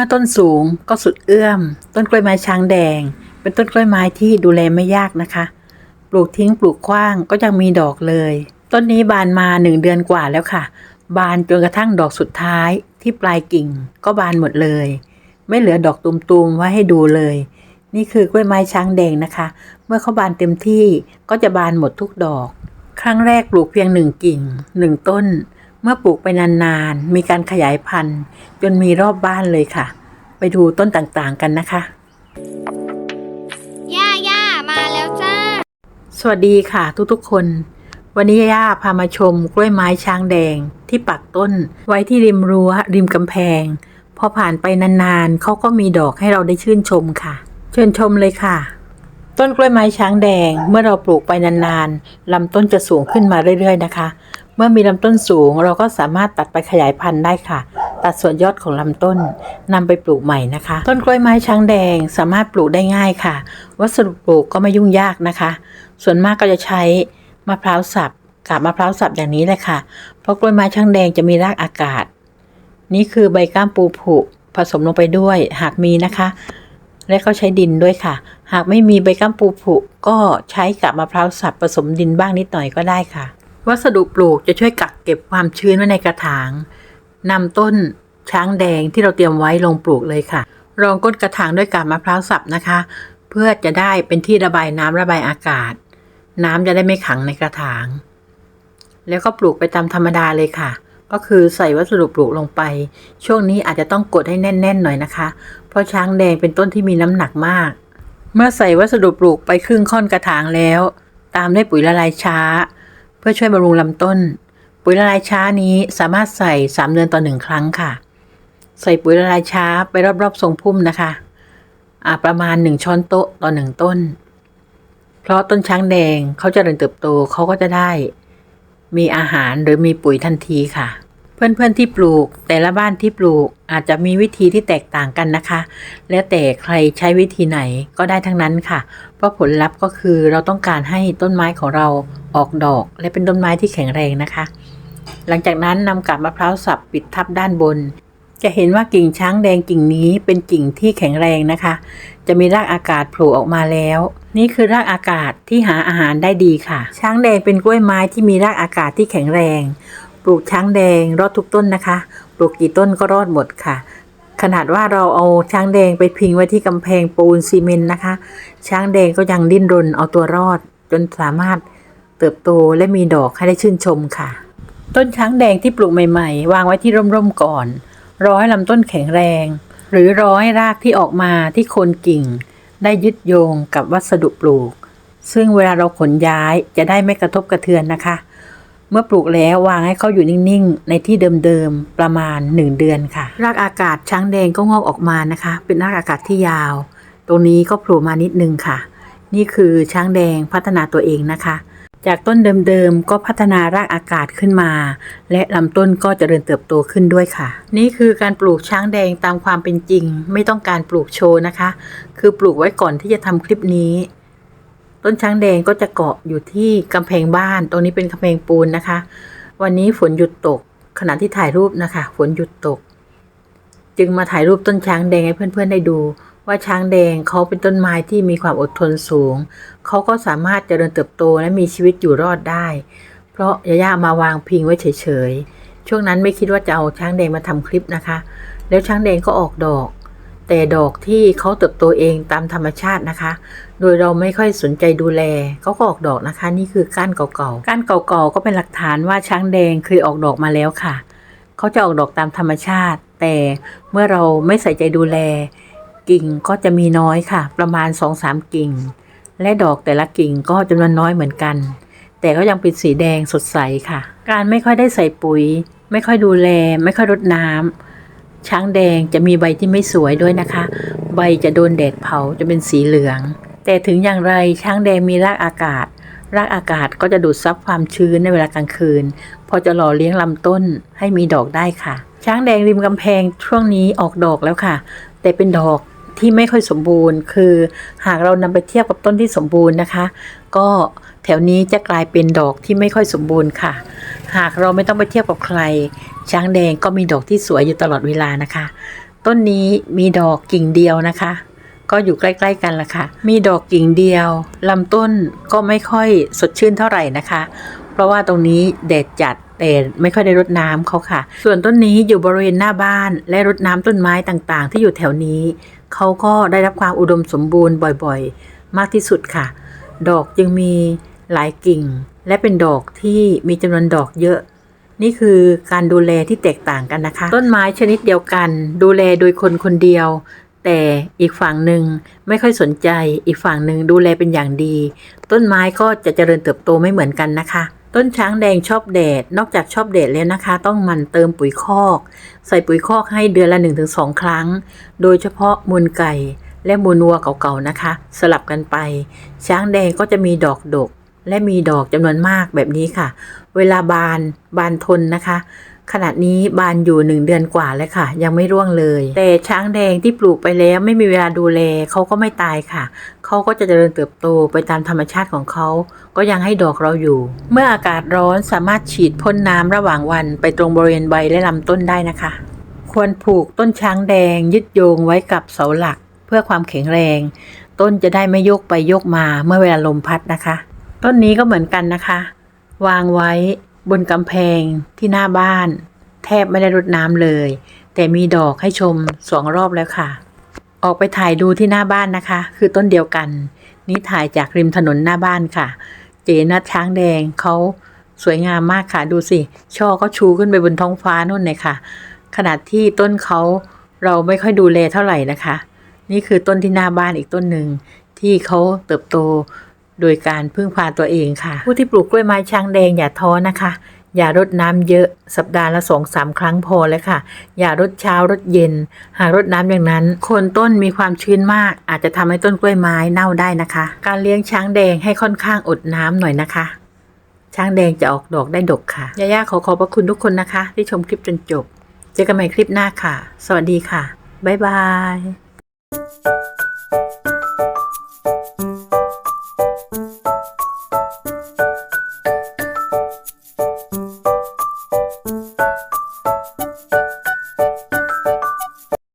มื่อต้นสูงก็สุดเอื้อม ต้นกล้วยไม้ช้างแดง เป็นต้นกล้วยไม้ที่ดูแลไม่ยากนะคะ ปลูกทิ้งปลูกขว้างก็ยังมีดอกเลย ต้นนี้บานมาหนึ่งเดือนกว่าแล้วค่ะ บานจนกระทั่งดอกสุดท้ายที่ปลายกิ่งก็บานหมดเลย ไม่เหลือดอกตุมๆไว้ให้ดูเลย นี่คือกล้วยไม้ช้างแดงนะคะ เมื่อเขาบานเต็มที่ก็จะบานหมดทุกดอก ครั้งแรกปลูกเพียงหนึ่งกิ่งหนึ่งต้น เมื่อปลูกไปนานๆ มีการขยายพันธุ์ จนมีรอบบ้านเลยค่ะ ไปดูต้นต่างๆกันนะคะ ย่าย่ามาแล้วจ้า สวัสดีค่ะทุกๆคน วันนี้ย่าพามาชมกล้วยไม้ช้างแดงที่ปักต้น ไว้ที่ริมรั้ว ริมกำแพง พอผ่านไปนานๆเขาก็มีดอกให้เราได้ชื่นชมค่ะ เชิญชมเลยค่ะต้นกล้วยไม้ช้างแดงเมื่อเราปลูกไปนานๆ ลำต้นจะสูงขึ้นมาเรื่อยๆ นะคะ เมื่อมีลำต้นสูงเราก็สามารถตัดไปขยายพันธุ์ได้ค่ะ ตัดส่วนยอดของลำต้นนำไปปลูกใหม่นะคะ ต้นกล้วยไม้ช้างแดงสามารถปลูกได้ง่ายค่ะ วัสดุปลูกก็ไม่ยุ่งยากนะคะ ส่วนมากก็จะใช้มะพร้าวสับกาบมะพร้าวสับอย่างนี้เลยค่ะ เพราะกล้วยไม้ช้างแดงจะมีรากอากาศ นี่คือใบก้ามปูผุผสมลงไปด้วยหากมีนะคะ และก็ใช้ดินด้วยค่ะ หากไม่มีใบก้ามปูผุก็ใช้กับมะพร้าวสับผสมดินบ้างนิดหน่อยก็ได้ค่ะ วัสดุปลูกจะช่วยกักเก็บความชื้นไว้ในกระถางนำต้นช้างแดงที่เราเตรียมไว้ลงปลูกเลยค่ะ รองก้นกระถางด้วยกาบมะพร้าวสับนะคะ เพื่อจะได้เป็นที่ระบายน้ำระบายอากาศ น้ำจะได้ไม่ขังในกระถาง แล้วก็ปลูกไปตามธรรมดาเลยค่ะ ก็คือใส่วัสดุปลูกลงไป ช่วงนี้อาจจะต้องกดให้แน่น ๆ หน่อยนะคะ เพราะช้างแดงเป็นต้นที่มีน้ำหนักมาก เมื่อใส่วัสดุปลูกไปครึ่งค่อนกระถางแล้ว ตามด้วยปุ๋ยละลายช้า เพื่อช่วยบำรุงลำต้น ปุ๋ยละลายช้านี้สามารถใส่ 3 เดือนต่อหนึ่งครั้งค่ะ ใส่ปุ๋ยละลายช้าไปรอบๆทรงพุ่มนะคะอาประมาณ 1 ช้อนโต๊ะต่อ1ต้น เพราะต้นช้างแดงเขาจะเริญเติบโตเขาก็จะได้ มีอาหารหรือมีปุ๋ยทันทีค่ะ เพื่อนๆที่ปลูก แต่ละบ้านที่ปลูกอาจจะมีวิธีที่แตกต่างกันนะคะ แล้วแต่ใครใช้วิธีไหนก็ได้ทั้งนั้นค่ะ เพราะผลลัพธ์ก็คือเราต้องการให้ต้นไม้ของเรา ออกดอกและเป็นต้นไม้ที่แข็งแรงนะคะ หลังจากนั้นนำกาบมะพร้าวสับปิดทับด้านบน จะเห็นว่ากิ่งช้างแดงกิ่งนี้เป็นกิ่งที่แข็งแรงนะคะ จะมีรากอากาศโผล่ออกมาแล้ว นี่คือรากอากาศที่หาอาหารได้ดีค่ะ ช้างแดงเป็นกล้วยไม้ที่มีรากอากาศที่แข็งแรง ปลูกช้างแดงรอดทุกต้นนะคะ ปลูกกี่ต้นก็รอดหมดค่ะขนาดว่าเราเอาช้างแดงไปพิงไว้ที่กำแพงปูนซีเมนต์นะคะ ช้างแดงก็ยังดิ้นรนเอาตัวรอด จนสามารถ เติบโตและมีดอกให้ได้ชื่นชมค่ะ ต้นช้างแดงที่ปลูกใหม่ๆ วางไว้ที่ร่มๆก่อน รอให้ลำต้นแข็งแรง หรือรอให้รากที่ออกมาที่โคนกิ่ง ได้ยึดโยงกับวัสดุปลูก ซึ่งเวลาเราขนย้ายจะได้ไม่กระทบกระเทือนนะคะ เมื่อปลูกแล้ววางให้เขาอยู่นิ่งๆ ในที่เดิมๆ ประมาณ 1 เดือนค่ะ รากอากาศช้างแดงก็งอกออกมานะคะ เป็นรากอากาศที่ยาว ตรงนี้ก็โผล่มานิดนึงค่ะ นี่คือช้างแดงพัฒนาตัวเองนะคะ จากต้นเดิมๆ ก็พัฒนารากอากาศขึ้นมา และลำต้นก็จเจริญเติบโตขึ้นด้วยค่ะ นี่คือการปลูกช้างแดงตามความเป็นจริง ไม่ต้องการปลูกโชว์นะคะ คือปลูกไว้ก่อนที่จะทำคลิปนี้ ต้นช้างแดงก็จะเกาะอยู่ที่กำแพงบ้าน ตรงนี้เป็นกำแพงปูนนะคะ วันนี้ฝนหยุดตก ขณะที่ถ่ายรูปนะคะ ฝนหยุดตก จึงมาถ่ายรูปต้นช้างแดงให้เพื่อนๆได้ดู ว่าช้างแดงเขาเป็นต้นไม้ที่มีความอดทนสูง เขาก็สามารถเจริญเติบโตและมีชีวิตอยู่รอดได้ เพราะยาย่ามาวางพิงไว้เฉยๆ ช่วงนั้นไม่คิดว่าจะเอาช้างแดงมาทำคลิปนะคะ แล้วช้างแดงก็ออกดอก แต่ดอกที่เขาเติบโตเองตามธรรมชาตินะคะ โดยเราไม่ค่อยสนใจดูแลเขาก็ออกดอกนะคะ นี่คือก้านเก่าๆ ก้านเก่าๆก็เป็นหลักฐานว่าช้างแดงเคยออกดอกมาแล้วค่ะ เขาจะออกดอกตามธรรมชาติ แต่เมื่อเราไม่ใส่ใจดูแล กิ่งก็จะมีน้อยค่ะ ประมาณ 2-3 กิ่ง และดอกแต่ละกิ่งก็จำนวนน้อยเหมือนกัน แต่ก็ยังเป็นสีแดงสดใสค่ะ การไม่ค่อยได้ใส่ปุ๋ย ไม่ค่อยดูแล ไม่ค่อยรดน้ำช้างแดงจะมีใบที่ไม่สวยด้วยนะคะ ใบจะโดนแดดเผาจะเป็นสีเหลือง แต่ถึงอย่างไรช้างแดงมีรากอากาศรากอากาศก็จะดูดซับความชื้นในเวลากลางคืน พอจะหล่อเลี้ยงลำต้นให้มีดอกได้ค่ะ ช้างแดงริมกำแพงช่วงนี้ออกดอกแล้วค่ะ แต่เป็นดอก ที่ไม่ค่อยสมบูรณ์ คือหากเรานำไปเทียบกับต้นที่สมบูรณ์นะคะ ก็แถวนี้จะกลายเป็นดอกที่ไม่ค่อยสมบูรณ์ค่ะ หากเราไม่ต้องไปเทียบกับใคร ช้างแดงก็มีดอกที่สวยอยู่ตลอดเวลานะคะ ต้นนี้มีดอกกิ่งเดียวนะคะ ก็อยู่ใกล้ ๆ กันละค่ะ มีดอกกิ่งเดียวลำต้นก็ไม่ค่อยสดชื่นเท่าไหร่นะคะ เพราะว่าตรงนี้แดดจัดแต่ไม่ค่อยได้รดน้ำเขาค่ะ ส่วนต้นนี้อยู่บริเวณหน้าบ้านและรดน้ำต้นไม้ต่างๆ ที่อยู่แถวนี้ เขาก็ได้รับความอุดมสมบูรณ์บ่อยๆ มากที่สุดค่ะ ดอกจึงมีหลายกิ่ง และเป็นดอกที่มีจำนวนดอกเยอะ นี่คือการดูแลที่แตกต่างกันนะคะ ต้นไม้ชนิดเดียวกัน ดูแลโดยคนคนเดียว แต่อีกฝั่งหนึ่งไม่ค่อยสนใจ อีกฝั่งหนึ่งดูแลเป็นอย่างดี ต้นไม้ก็จะเจริญเติบโตไม่เหมือนกันนะคะ ต้นช้างแดงชอบแดด นอกจากชอบแดดแล้วนะคะ ต้องมันเติมปุ๋ยคอก ใส่ปุ๋ยคอกให้เดือนละ 1-2 ครั้ง โดยเฉพาะมูลไก่และมูลวัวเก่าๆนะคะ สลับกันไป ช้างแดงก็จะมีดอกดก และมีดอกจำนวนมากแบบนี้ค่ะ เวลาบานบานทนนะคะขนาดนี้บานอยู่หนึ่งเดือนกว่าแล้วค่ะ ยังไม่ร่วงเลย แต่ช้างแดงที่ปลูกไปแล้วไม่มีเวลาดูแลเขาก็ไม่ตายค่ะ เขาก็จะเจริญเติบโตไปตามธรรมชาติของเขา ก็ยังให้ดอกเราอยู่ เมื่ออากาศร้อนสามารถฉีดพ่นน้ำระหว่างวันไปตรงบริเวณใบและลำต้นได้นะคะ ควรผูกต้นช้างแดง ยึดโยงไว้กับเสาหลัก เพื่อความแข็งแรง ต้นจะได้ไม่โยกไปโยกมาเมื่อเวลาลมพัดนะคะ ต้นนี้ก็เหมือนกันนะคะ วางไว้บนกำแพงที่หน้าบ้าน แทบไม่ได้รดน้ำเลย แต่มีดอกให้ชมสองรอบแล้วค่ะ ออกไปถ่ายดูที่หน้าบ้านนะคะ คือต้นเดียวกัน นี่ถ่ายจากริมถนนหน้าบ้านค่ะ เจนัดช้างแดงเขาสวยงามมากค่ะดูสิ ช่อก็ชูขึ้นไปบนท้องฟ้านู่นเลยค่ะ ขนาดที่ต้นเขาเราไม่ค่อยดูแลเท่าไหร่นะคะ นี่คือต้นที่หน้าบ้านอีกต้นหนึ่งที่เขาเติบโตโดยการพึ่งพาตัวเองค่ะ ผู้ที่ปลูกกล้วยไม้ช้างแดงอย่าท้อนะคะ อย่ารดน้ำเยอะสัปดาห์ละสองสามครั้งพอแล้วค่ะ อย่ารดเช้ารดเย็น หากรดน้ำอย่างนั้นโคนต้นมีความชื้นมาก อาจจะทำให้ต้นกล้วยไม้เน่าได้นะคะ การเลี้ยงช้างแดงให้ค่อนข้างอดน้ำหน่อยนะคะ ช้างแดงจะออกดอกได้ดกค่ะย่าย่าขอขอบพระคุณทุกคนนะคะ ที่ชมคลิปจนจบ เจอกันใหม่คลิปหน้าค่ะ สวัสดีค่ะบ๊ายบาย